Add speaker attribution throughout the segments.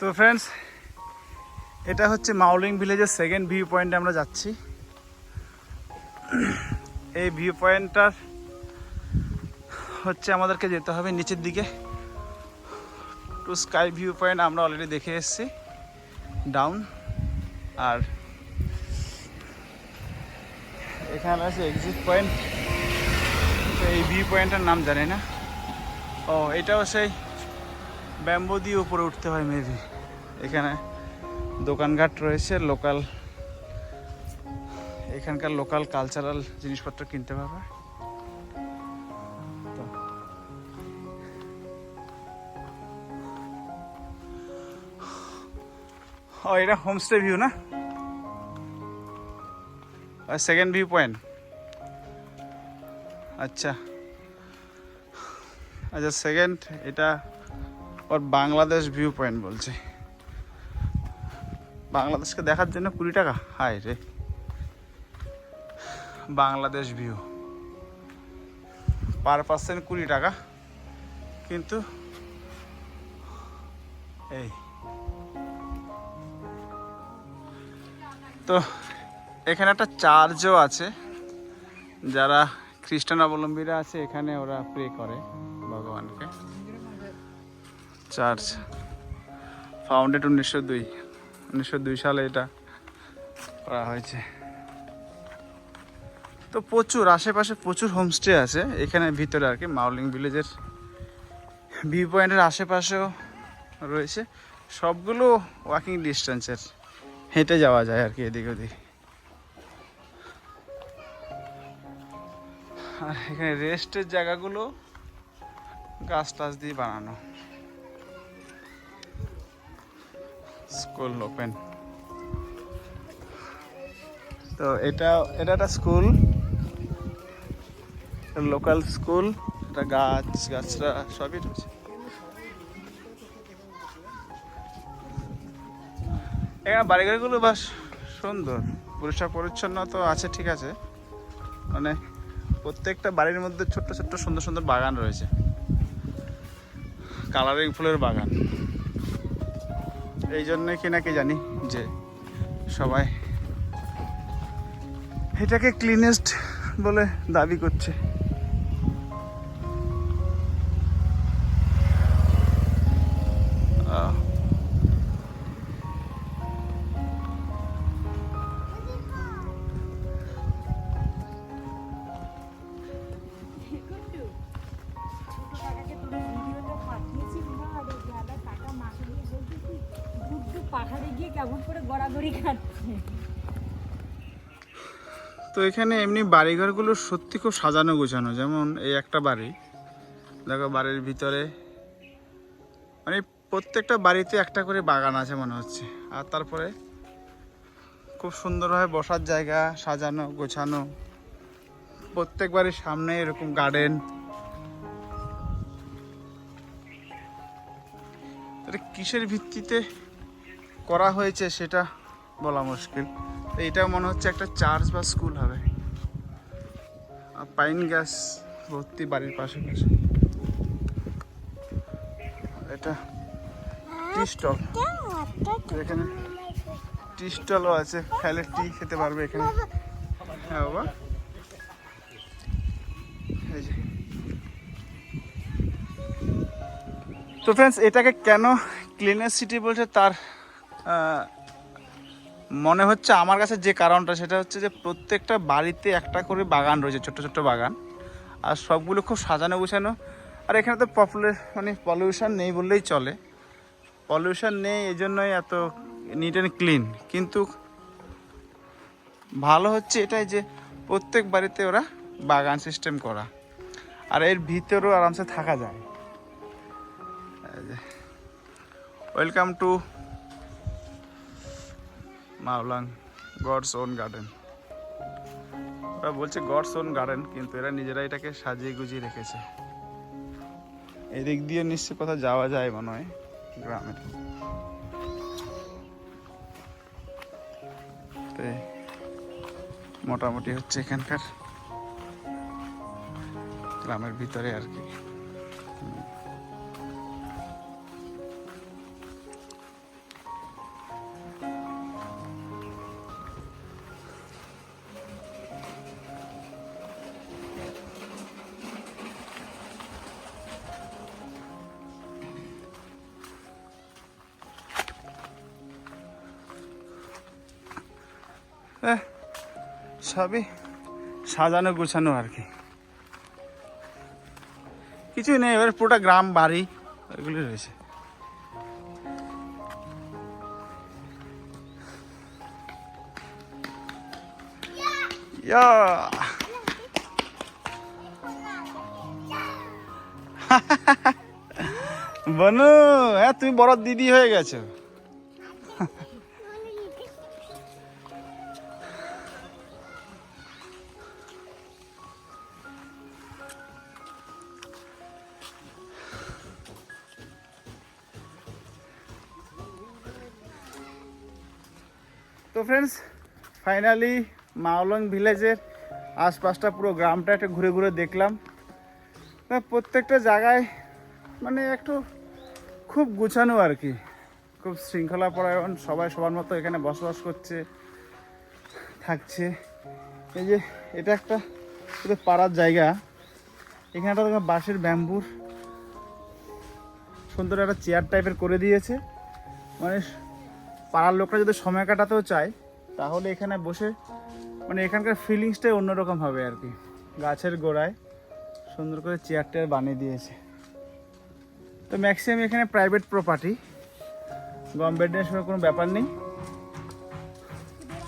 Speaker 1: তো ফ্রেন্ডস এটা হচ্ছে মাউলিং ভিলেজের সেকেন্ড ভিউ পয়েন্টে আমরা যাচ্ছি। এই ভিউ পয়েন্টটার হচ্ছে আমাদেরকে যেতে হবে নিচের দিকে। টু স্কাই ভিউ পয়েন্ট আমরা অলরেডি দেখে এসেছি ডাউন আর এখানে আছে এক্সিট পয়েন্ট তো এই ভিউ পয়েন্টটার নাম জানি না। ও, এটাও সেই ব্যাম্বো দিয়ে উপরে উঠতে হয় মেবি এখানে দোকানঘাট রয়েছে লোকাল এখানকার লোকাল কালচারাল জিনিসপত্র কিনতে পারবে। ও, এটা হোমস্টে ভিউ না? সেকেন্ড ভিউ পয়েন্ট আচ্ছা। আচ্ছা সেকেন্ড এটা ওর বাংলাদেশ ভিউ পয়েন্ট বলছে। বাংলাদেশকে দেখার জন্য কুড়ি টাকা? হাই রে। বাংলাদেশ ভিউ পার পার্সেন্ট কুড়ি টাকা। কিন্তু এই। তো এখানে একটা চার্চও আছে। যারা খ্রিস্টান অবলম্বীরা আছে, এখানে ওরা প্রে করে ভগবানকে। চার্চ ফাউন্ডেড উনিশশো দুই। উনিশশো দুই সালে এটা করা হয়েছে। তো প্রচুর, আশেপাশে প্রচুর হোমস্টে আছে। এখানে ভিতরে আর কি মাউলিং ভিলেজের ভিউ পয়েন্টের আশেপাশেও রয়েছে। সবগুলো ওয়াকিং ডিস্টেন্সের হেঁটে যাওয়া যায় আর কি এদিক ওদিক। আর এখানে রেস্টের জায়গাগুলো গাছ টাছ দিয়ে বানানো। স্কুল ওপেন তো এটা এটা একটা স্কুল। Local school. এটা গাছ, গাছরা, সবই রয়েছে। এখানে বাড়িঘরগুলো বাস সুন্দর। পরিষ্কার পরিচ্ছন্ন তো আছে, ঠিক আছে। মানে প্রত্যেকটা বাড়ির মধ্যে ছোট্ট ছোট্ট, সুন্দর সুন্দর বাগান রয়েছে। কালারিং ফুলের বাগান। এই জন্যই কি নাকি জানি যে সবাই এটাকে ক্লিনেস্ট বলে দাবি করছে। তো এখানে এমনি বাড়িঘরগুলো সত্যি খুব সাজানো গোছানো, যেমন এই একটা বাড়ি। দেখো বাড়ির ভিতরে মানে প্রত্যেকটা বাড়িতে একটা করে বাগান আছে মনে হচ্ছে। আর তারপরে খুব সুন্দরভাবে বসার জায়গা, সাজানো, গোছানো। প্রত্যেক বাড়ির সামনে এরকম গার্ডেন কিসের ভিত্তিতে করা হয়েছে সেটা বলা মুশকিল। এটা মনে হচ্ছে একটা চার্চ বা স্কুল হবে। পাইন গ্যাস ভর্তি বাড়ির পাশে পাশে এটা টি স্টল। এখানে টি স্টলও আছে। খাইলে টি খেতে পারবে এখানে। হ্যাঁ বাবা। তো ফ্রেন্ডস এটাকে কেন ক্লিনার সিটি বলছে তার মনে হচ্ছে আমার কাছে যে কারণটা, সেটা হচ্ছে যে প্রত্যেকটা বাড়িতে একটা করে বাগান রয়েছে, ছোট্ট ছোট্ট বাগান। আর সবগুলো খুব সাজানো গুছানো। আর এখানে তো পপুলার মানে পলিউশন নেই বললেই চলে। পলিউশন নেই এই জন্যই এত নিট অ্যান্ড ক্লিন কিন্তু ভালো হচ্ছে এটাই যে প্রত্যেক বাড়িতে ওরা বাগান সিস্টেম করা। আর এর ভিতরেও আরামসে থাকা যায়। Welcome to Mawlang God's own garden. ওরা বলছে গডস ওন গার্ডেন, কিন্তু এরা নিজেরা এটাকে সাজিয়ে গুজিয়ে রেখেছে। এদিক দিয়ে নিশ্চয় কোথাও যাওয়া যায় মনে হয় গ্রামের মোটামুটি হচ্ছে এখানকার গ্রামের ভিতরে আর কি। সবই সাজানো গুছানো আর কি। কিছুই নেই, এবার পুরোটা গ্রাম বাড়ি ওইগুলি রয়েছে। বনু হ্যাঁ তুমি বড় দিদি হয়ে গেছো। তো ফ্রেন্ডস ফাইনালি মাওলং ভিলেজের আশপাশটা পুরো গ্রামটা একটু ঘুরে ঘুরে দেখলাম। প্রত্যেকটা জায়গায় মানে একটু খুব গুছানো আর কি। খুব শৃঙ্খলা পরায়ণ সবাই সবার মতো এখানে বসবাস করছে, থাকছে। এই যে এটা একটা শুধু পাড়ার জায়গা। এখানটা দেখো বাঁশের ব্যাম্বুর সুন্দর একটা চেয়ার টাইপের করে দিয়েছে। মানে পাড়ার লোকরা যদি সময় কাটাতেও চায়, তাহলে এখানে বসে মানে এখানকার ফিলিংসটাই অন্যরকম হবে আর কি। গাছের গোড়ায় সুন্দর করে চেয়ার টেয়ার বানিয়ে দিয়েছে। তো ম্যাক্সিমাম এখানে প্রাইভেট প্রপার্টি গভর্নমেন্টের সঙ্গে কোনো ব্যাপার নেই।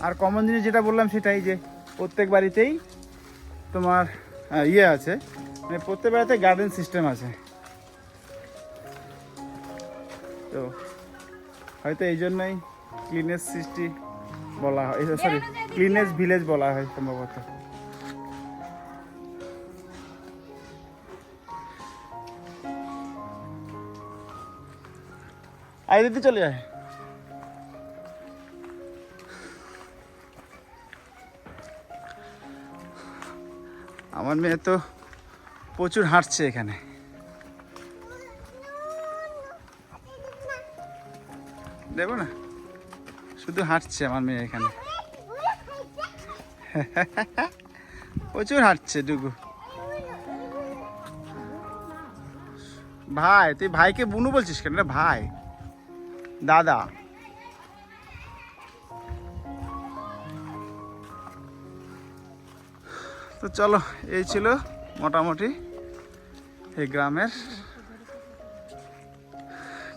Speaker 1: আর কমন জিনিস যেটা বললাম সেটাই যে, প্রত্যেক বাড়িতেই তোমার ইয়ে আছে। মানে প্রত্যেক বাড়িতে গার্ডেন সিস্টেম আছে। তো হয়তো এই জন্যই ক্লিনেস সিটি বলা হয়। সরি ক্লিনেস ভিলেজ বলা হয় সম্ভবত। আয় দিদি চলে যায় আমার মেয়ে তো প্রচুর হাঁটছে এখানে। দেবো না? শুধু হাঁটছে আমার মেয়ে এখানে। প্রচুর হাঁটছে, ডুগু। ভাই, তুই ভাইকে বুনু বলছিস কেন রে? ভাই। দাদা। তো চলো, এই ছিল মোটামুটি এই গ্রামের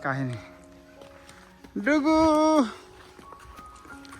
Speaker 1: কাহিনী। ডুগু!